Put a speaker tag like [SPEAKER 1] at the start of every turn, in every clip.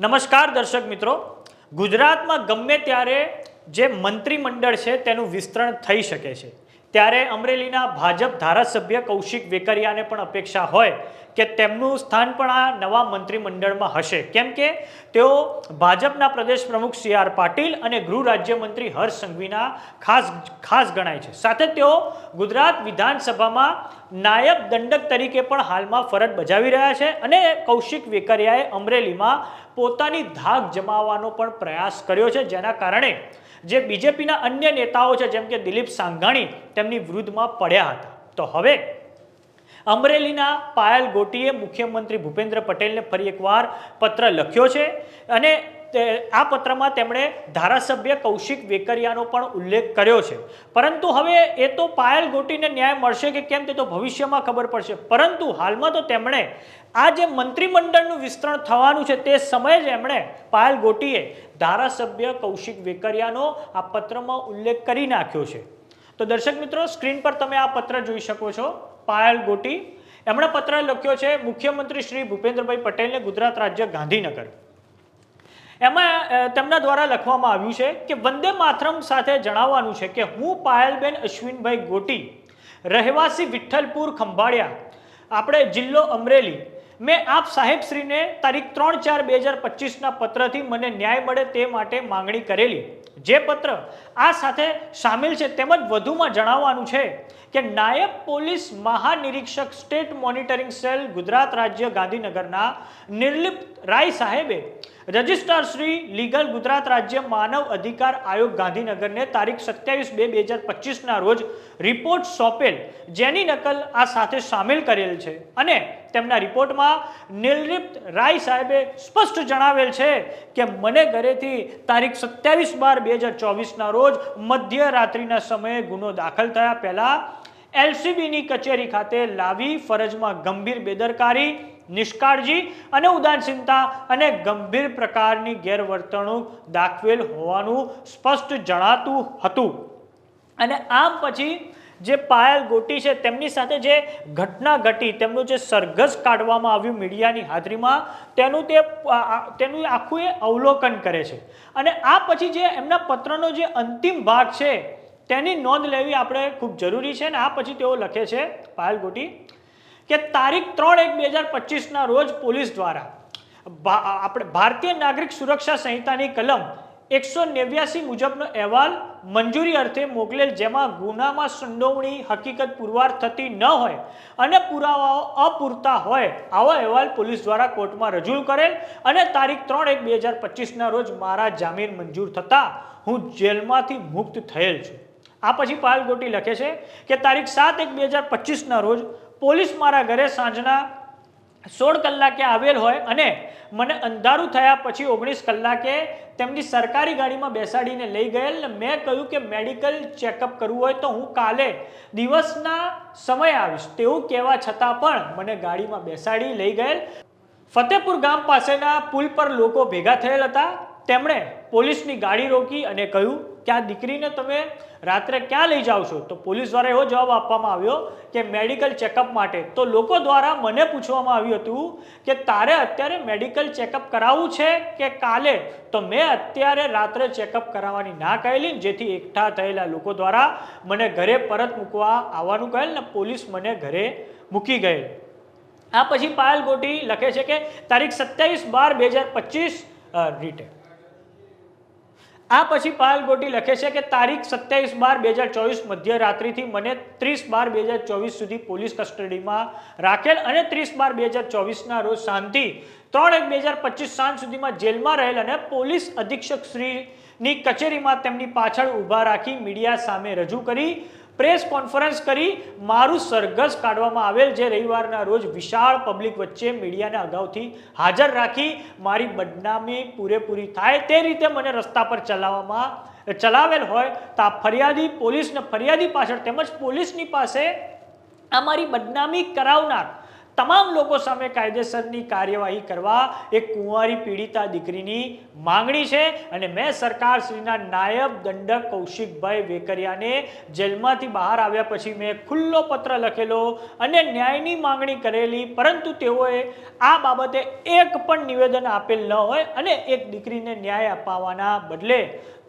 [SPEAKER 1] નમસ્કાર દર્શક મિત્રો. ગુજરાતમાં ગમે ત્યારે જે મંત્રીમંડળ છે તેનું વિસ્તરણ થઈ શકે છે. ત્યારે અમરેલીના ભાજપ ધારાસભ્ય કૌશિક વેકરિયાને પણ અપેક્ષા હોય કે તેમનું સ્થાન પણ આ નવા મંત્રીમંડળમાં હશે. કેમ કે તેઓ ભાજપના પ્રદેશ પ્રમુખ સી આર પાટીલ અને ગૃહ રાજ્યમંત્રી હર્ષ સંઘવીના ખાસ ખાસ ગણાય છે. સાથે તેઓ ગુજરાત વિધાનસભામાં નાયબ દંડક તરીકે પણ હાલમાં ફરજ બજાવી રહ્યા છે અને કૌશિક વેકરિયાએ અમરેલીમાં પોતાની ધાક જમાવવાનો પણ પ્રયાસ કર્યો છે, જેના કારણે જે બીજેપીના અન્ય નેતાઓ છે, જેમ કે દિલીપ સાંઘાણી, તેમની વિરુદ્ધમાં પડ્યા હતા. તો હવે અમરેલીના પાયલ ગોટીએ મુખ્યમંત્રી ભૂપેન્દ્ર પટેલને ફરી એકવાર પત્ર લખ્યો છે અને આ પત્રમાં તેમણે ધારાસભ્ય કૌશિક વેકરિયાનો પણ ઉલ્લેખ કર્યો છે. પરંતુ હવે એ તો પાયલ ગોટીને ન્યાય મળશે કે કેમ તે તો ભવિષ્યમાં ખબર પડશે. પરંતુ હાલમાં તો તેમણે આ જે મંત્રીમંડળનું વિસ્તરણ થવાનું છે તે સમયે જ એમણે પાયલ ગોટીએ ધારાસભ્ય કૌશિક વેકરિયાનો આ પત્રમાં ઉલ્લેખ કરી નાખ્યો છે. તો દર્શક મિત્રો, સ્ક્રીન પર તમે આ પત્ર જોઈ શકો છો. પાયલ ગોટી. એમણે પત્ર લખ્યો છે મુખ્યમંત્રી શ્રી ભૂપેન્દ્રભાઈ પટેલને ગુજરાત રાજ્ય ગાંધીનગર. એમાં તેમના દ્વારા લખવામાં આવ્યું છે કે વંદે માતરમ સાથે જણાવવાનું છે કે હું પાયલબેન અશ્વિનભાઈ ગોટી, રહેવાસી વિઠ્ઠલપુર ખંભાળિયા, આપણે જિલ્લો અમરેલી મેં આપ સાહેબશ્રીને તારીખ ત્રણ ચાર બે હજાર પચીસના પત્રથી મને ન્યાય મળે તે માટે માંગણી કરેલી. જે પત્ર આ સાથે સામેલ છે તેમજ વધુમાં જણાવવાનું છે કે નાયબ પોલીસ મહાનિરીક્ષક સ્ટેટ મોનિટરિંગ સેલ ગુજરાત રાજ્ય ગાંધીનગરના નિર્લિપ્ત રાય સાહેબે રજિસ્ટ્રાર શ્રી લીગલ ગુજરાત રાજ્ય માનવ અધિકાર આયોગ ગાંધીનગરને તારીખ સત્યાવીસ બે બે હજાર પચીસના રોજ રિપોર્ટ સોંપેલ, જેની નકલ આ સાથે સામેલ કરેલ છે. અને તેમના રિપોર્ટમાં નિર્લિપ્ત રાય સાહેબે સ્પષ્ટ જણાવેલ છે કે મને ઘરેથી તારીખ સત્યાવીસ બાર બે હજાર ચોવીસના રોજ મધ્યરાત્રિના સમયે ગુનો દાખલ થયા પહેલાં એલસીબીની કચેરી ખાતે લાવી ફરજમાં ગંભીર બેદરકારી, નિષ્કાળજી અને ઉદાસીનતા અને ગંભીર પ્રકારની ગેરવર્તણૂક દાખવેલ હોવાનું સ્પષ્ટ જણાતું હતું. અને આમ પછી જે પાયલ ગોટી છે, તેમની સાથે જે ઘટના ઘટી, તેમનું જે સરઘસ કાઢવામાં આવ્યું મીડિયાની હાજરીમાં, તેનું તે તેનું આખું એ અવલોકન કરે છે. અને આ પછી જે એમના પત્રનો જે અંતિમ ભાગ છે, તેની નોંધ લેવી આપણે ખૂબ જરૂરી છે. અને આ પછી તેઓ લખે છે, પાયલ ગોટી, કે તારીખ ત્રણ એક બે હજાર પચીસના રોજ પોલીસ દ્વારા આપણે ભારતીય નાગરિક સુરક્ષા સંહિતાની કલમ એકસો નેવ્યાસી મુજબનો અહેવાલ મંજૂરી અર્થે મોકલેલ જેમાં ગુનામાં સંડોવણી હકીકત પુરવાર થતી ન હોય અને પુરાવાઓ અપૂરતા હોય આવો અહેવાલ પોલીસ દ્વારા કોર્ટમાં રજૂ કરેલ અને તારીખ ત્રણ એક બે હજાર પચીસના રોજ મારા જામીન મંજૂર થતાં હું જેલમાંથી મુક્ત થયેલ છું. આ પછી પાયલ ગોટી લખે છે કે તારીખ સાત એક બે હજાર પચીસના રોજ પોલીસ મારા ઘરે સાંજના સોળ કલાકે આવેલ હોય અને મને અંધારું થયા પછી ઓગણીસ કલાકે તેમની સરકારી ગાડીમાં બેસાડીને લઈ ગયેલ ને મેં કહ્યું કે મેડિકલ ચેકઅપ કરવું હોય તો હું કાલે દિવસના સમય આવીશ. તેવું કહેવા છતાં પણ મને ગાડીમાં બેસાડી લઈ ગયેલ. ફતેપુર ગામ પાસેના પુલ પર લોકો ભેગા થયેલ હતા. તેમણે પોલીસની ગાડી રોકી અને કહ્યું કે આ દીકરીને તમે રાત્રે ક્યાં લઈ જાઓ છો? તો પોલીસ દ્વારા એવો જવાબ આપવામાં આવ્યો કે મેડિકલ ચેકઅપ માટે. તો લોકો દ્વારા મને પૂછવામાં આવ્યું હતું કે તારે અત્યારે મેડિકલ ચેકઅપ કરાવવું છે કે કાલે? તો મેં અત્યારે રાત્રે ચેકઅપ કરાવવાની ના કહેલી જેથી એકઠા થયેલા લોકો દ્વારા મને ઘરે પરત મૂકવા આવવાનું કહેલ ને પોલીસ મને ઘરે મૂકી ગયેલ. આ પછી પાયલ ગોટી લખે છે કે તારીખ સત્યાવીસ બાર બે હજાર પચીસ રીટે. આ પછી પાયલ ગોટી લખે છે કે તારીખ સત્યાવીસ બાર બે હજાર ચોવીસ મધ્યરાત્રિથી મને ત્રીસ બાર બે હજાર ચોવીસ સુધી પોલીસ કસ્ટડીમાં રાખેલ અને ત્રીસ બાર બે હજાર ચોવીસના રોજ શાંતિ, ત્રણ એક બે હજાર પચીસ સાંજ સુધીમાં જેલમાં રહેલ અને પોલીસ અધિક્ષક શ્રીની કચેરીમાં તેમની પાછળ ઊભા રાખી મીડિયા સામે રજૂ કરી પ્રેસ કોન્ફરન્સ કરી મારું સરઘસ કાઢવામાં આવેલ જે રવિવારના રોજ વિશાળ પબ્લિક વચ્ચે મીડિયાને અગાઉથી હાજર રાખી મારી બદનામી પૂરેપૂરી થાય તે રીતે મને રસ્તા પર ચલાવવામાં ચલાવેલ હોય તો આ ફરિયાદી પોલીસને ફરિયાદી પાછળ તેમજ પોલીસની પાસે આ મારી બદનામી કરાવનાર તમામ લોકો સામે કાયદેસરની કાર્યવાહી કરવા એક કુંવારી પીડિતા દીકરીની માંગણી છે અને મેં સરકારશ્રીના નાયબ દંડક કૌશિકભાઈ વેકરિયાને જેલમાંથી બહાર આવ્યા પછી મેં ખુલ્લો પત્ર લખેલો અને ન્યાયની માંગણી કરેલી, પરંતુ તેઓએ આ બાબતે એક પણ નિવેદન આપેલ ન હોય અને એક દીકરીને ન્યાય અપાવવાના બદલે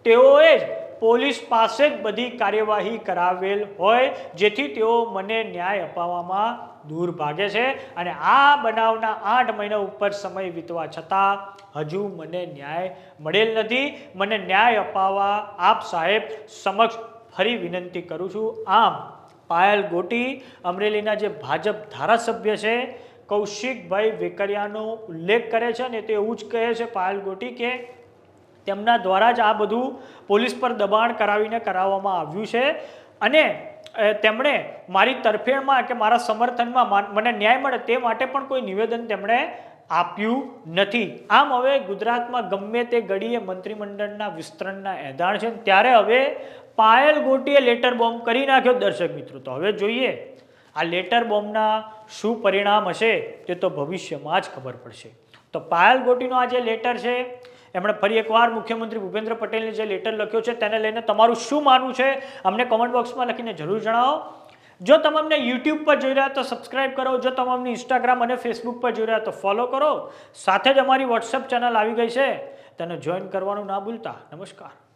[SPEAKER 1] તેઓએ જ પોલીસ પાસે જ બધી કાર્યવાહી કરાવેલ હોય, જેથી તેઓ મને ન્યાય અપાવવામાં દૂર ભાગે છે અને આ બનાવના આઠ મહિના ઉપર સમય વીતવા છતાં હજુ મને ન્યાય મળેલ નથી. મને ન્યાય અપાવવા આપ સાહેબ સમક્ષ ફરી વિનંતી કરું છું. આમ, પાયલ ગોટી, અમરેલીના જે ભાજપ ધારાસભ્ય છે, કૌશિકભાઈ વેકરિયાનો ઉલ્લેખ કરે છે અને તે એવું જ કહે છે પાયલ ગોટી કે તેમના દ્વારા જ આ બધું પોલીસ પર દબાણ કરાવીને કરાવવામાં આવ્યું છે. અને તેમણે મારી તરફેણમાં કે મારા સમર્થનમાં મને ન્યાય મળે તે માટે પણ કોઈ નિવેદન તેમણે આપ્યું નથી. આમ હવે ગુજરાતમાં ગમે તે ઘડીએ મંત્રીમંડળના વિસ્તરણના એધાણ છે ત્યારે હવે પાયલ ગોટીએ લેટર બોમ્બ કરી નાખ્યો દર્શક મિત્રો. તો હવે જોઈએ, આ લેટર બોમ્બના શું પરિણામ હશે તે તો ભવિષ્યમાં જ ખબર પડશે. તો પાયલ ગોટીનો આ જે લેટર છે એમણે ફરી એકવાર મુખ્યમંત્રી ભૂપેન્દ્ર પટેલને જે લેટર લખ્યો છે, તેને લઈને તમારું શું માનવું છે, અમને કોમેન્ટ બોક્સમાં લખીને જરૂર જણાવો. જો તમે અમને યુટ્યુબ પર જોઈ રહ્યા તો સબસ્ક્રાઇબ કરો, જો તમે અમને ઇન્સ્ટાગ્રામ અને ફેસબુક પર જોઈ રહ્યા તો ફોલો કરો. સાથે જ અમારી વોટ્સએપ ચેનલ આવી ગઈ છે. તેને જોઈન કરવાનું ના ભૂલતા. નમસ્કાર.